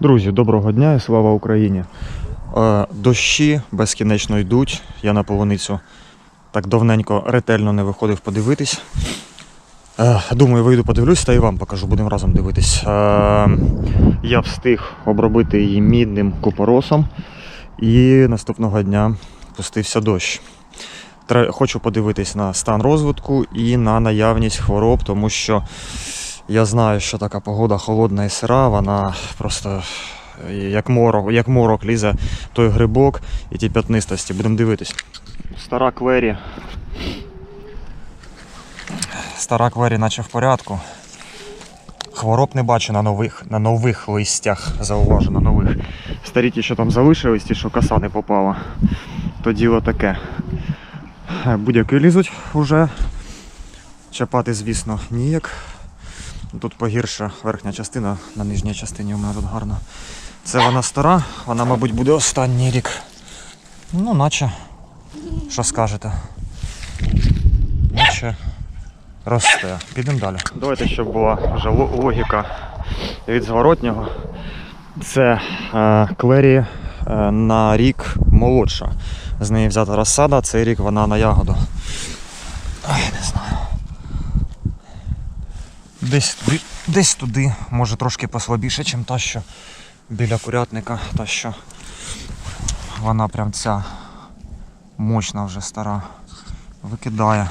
Друзі, доброго дня і слава Україні. Е, дощі безкінечно йдуть. Я на полуницю так давненько ретельно не виходив подивитись. Е, думаю, вийду подивлюсь та і вам покажу, будемо разом дивитись. Е, я встиг обробити її мідним купоросом, і наступного дня пустився дощ. Хочу подивитись на стан розвитку і на наявність хвороб, тому що я знаю, що така погода холодна і сира, вона просто е, як морок, як морок лізе той грибок і ті п'ятнистості. Будемо дивитись. Стара квері. Стара квері, наче в порядку. Хвороб не бачу на нових, на нових листях, зауважу, на нових. Старі ті, що там залишились, ті, що коса не попала. То діло таке. Е, Будь-які лізуть уже. Чапати, звісно, ніяк. Тут погірша верхня частина, на нижній частині у мене тут гарно. Це вона стара, вона, мабуть, буде останній рік. Ну, наче. Що скажете? Наче росте. Підемо далі. Давайте, щоб була вже логіка від зворотнього. Це е, клері е, на рік молодша. З неї взята розсада, цей рік вона на ягоду. Ай, не знаю. Десь десь туди, може трошки послабіше, ніж та, що біля курятника, та що вона прям ця мощна вже стара. Викидає.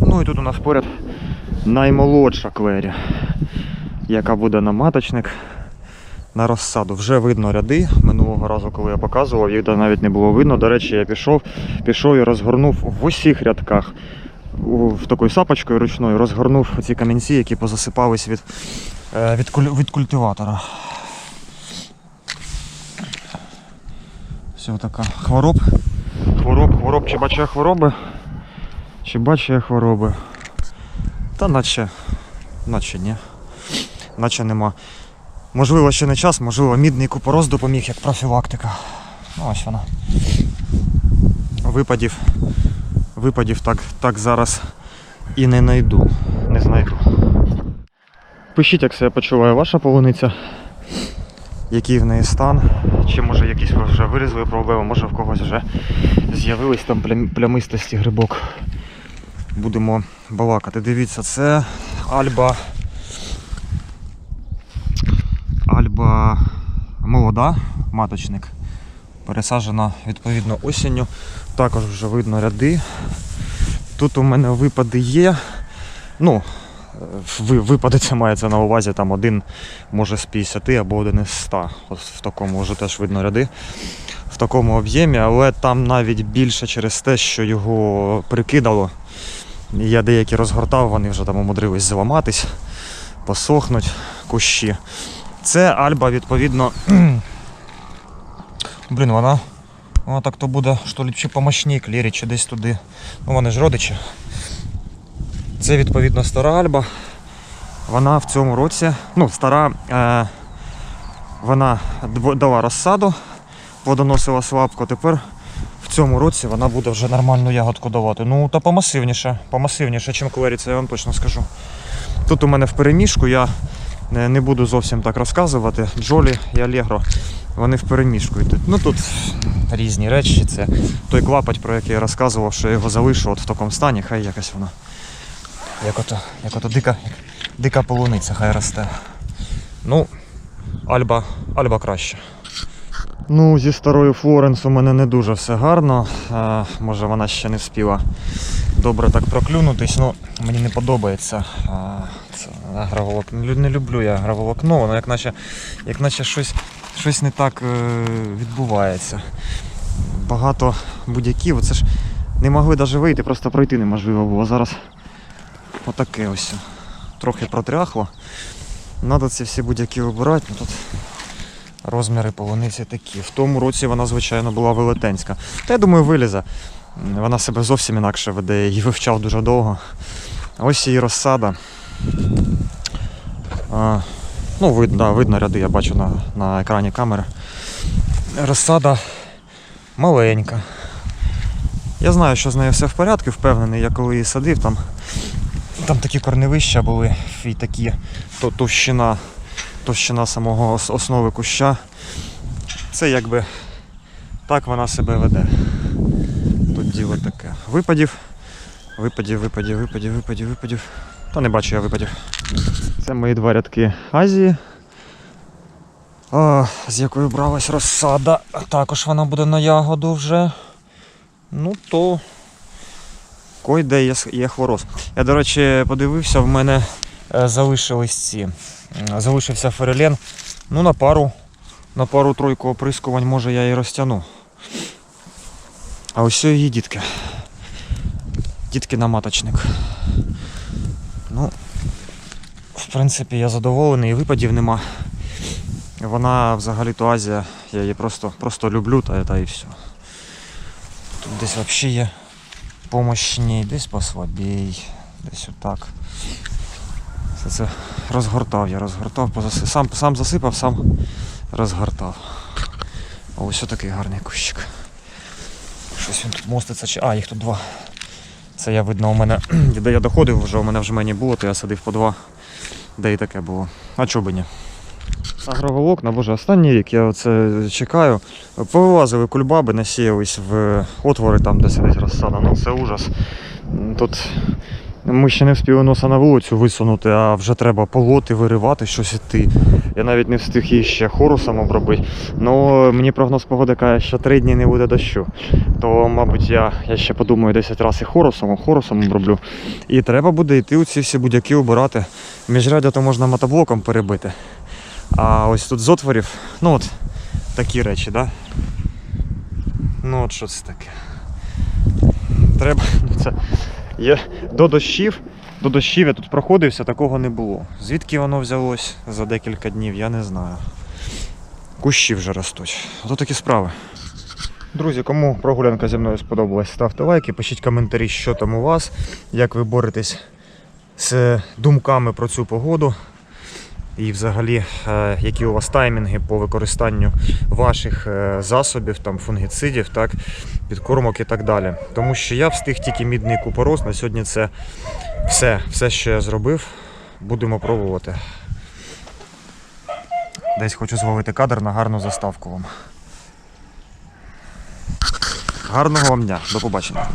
Ну і тут у нас поряд наймолодша клері, яка буде на маточник на розсаду. Вже видно ряди. Минулого разу, коли я показував, їх навіть не було видно. До речі, я пішов, пішов і розгорнув в усіх рядках в такою сапочкою ручною розгорнув ці камінці, які позасипались від, е, від, від культиватора. Все така хвороб. Хвороб, хвороб, чи бачу я хвороби? Чи бачу я хвороби? Та наче, наче ні. Наче нема. Можливо, ще не час, можливо, мідний купорос допоміг як профілактика. Ну, ось вона. Випадів випадів так, так зараз і не знайду. Не знайду. Пишіть, як себе почуває ваша полуниця, який в неї стан, чи може якісь вже вирізали проблеми, може в когось вже з'явились там плямистості грибок. Будемо балакати. Дивіться, це Альба. Альба молода, маточник. Пересаджена відповідно осінню. Також вже видно ряди. Тут у мене випади є. Ну, випади це мається на увазі там один може з 50 або один із 100. От в такому вже теж видно ряди. В такому об'ємі, але там навіть більше через те, що його прикидало. Я деякі розгортав, вони вже там умудрились зламатись, посохнуть кущі. Це Альба, відповідно. Блін, вона Вона так то буде, що ли, помощній клірі, чи десь туди. Ну вони ж родичі. Це відповідно стара Альба. Вона в цьому році, ну, стара, е, вона дала розсаду, плодоносила слабко. Тепер в цьому році вона буде вже нормальну ягодку давати. Ну, та помасивніше, помасивніше, ніж клері, це я вам точно скажу. Тут у мене в переміжку я не, не буду зовсім так розказувати. Джолі і Алегро, вони в переміжку йдуть. Ну тут різні речі. Це той клапоть, про який я розказував, що я його залишу от в такому стані, хай якось воно. Як ото, як ото дика, дика полуниця, хай росте. Ну, Альба, Альба краще. Ну, зі старою Флоренс у мене не дуже все гарно. А, може вона ще не вспіла добре так проклюнутись. Ну, мені не подобається. А, це. Не люблю я агроволокно, воно як наче, як наче щось, щось не так е, відбувається. Багато будь-яків, це ж не могли навіть вийти, просто пройти неможливо було. Зараз отаке ось. Трохи протряхло. Надо ці всі будь-які вибирати. Ну, тут розміри полуниці такі. В тому році вона, звичайно, була велетенська. Та я думаю, вилізе. Вона себе зовсім інакше веде, її вивчав дуже довго. Ось її розсада. А, ну, видно, видно ряди, я бачу на, на екрані камери. Розсада маленька. Я знаю, що з нею все в порядку, впевнений, я коли її садив, там, там такі корневища були і такі то, товщина товщина самого основи куща. Це якби так вона себе веде. Тут діло таке. Випадів, випадів, випадів, випадів, випадів, випадів. Та не бачу я випадів. Це мої два рядки Азії. А, з якою бралась розсада. Також вона буде на ягоду вже. Ну то. Койде є, є хворост. Я, до речі, подивився, в мене е, залишились ці. Залишився ферелен. Ну, на пару. На пару тройку оприскувань може я і розтягну. А ось її дітки. Дітки на маточник. Ну, в принципі, я задоволений, і випадів нема. Вона взагалі-то Азія, я її просто, просто люблю, та, та і все. Тут десь взагалі є помощній, десь послабій, десь отак. Все це розгортав, я розгортав, сам, сам засипав, сам розгортав. Ось отакий гарний кущик. Щось він тут моститься. Чи... А, їх тут два. Це я видно у мене, де я доходив вже, у мене в жмені було, то я садив по два. Де і таке було. А чого би ні? Агроволокна, боже, останній рік я оце чекаю. Повилазили кульбаби, насіялись в отвори там, де сидить розсада. Ну це ужас. Тут ми ще не встигли носа на вулицю висунути, а вже треба полоти, виривати, щось іти. Я навіть не встиг її ще хорусом обробити. Ну, мені прогноз погоди каже, що три дні не буде дощу. То, мабуть, я, я ще подумаю 10 разів і хорусом, хорусом оброблю. І треба буде йти оці всі будь-які обирати. Міжрядя то можна мотоблоком перебити. А ось тут з отворів, ну от такі речі, да? Ну от що це таке. Треба. Ну, це, є, до дощів, до дощів я тут проходився, такого не було. Звідки воно взялось за декілька днів, я не знаю. Кущі вже ростуть. Ото такі справи. Друзі, кому прогулянка зі мною сподобалась, ставте лайки, пишіть коментарі, що там у вас, як ви боретесь з думками про цю погоду. І взагалі, е, які у вас таймінги по використанню ваших е, засобів, там, фунгіцидів, так, підкормок і так далі. Тому що я встиг тільки мідний купорос. На сьогодні це все, все, що я зробив. Будемо пробувати. Десь хочу зловити кадр на гарну заставку вам. Гарного вам дня, до побачення.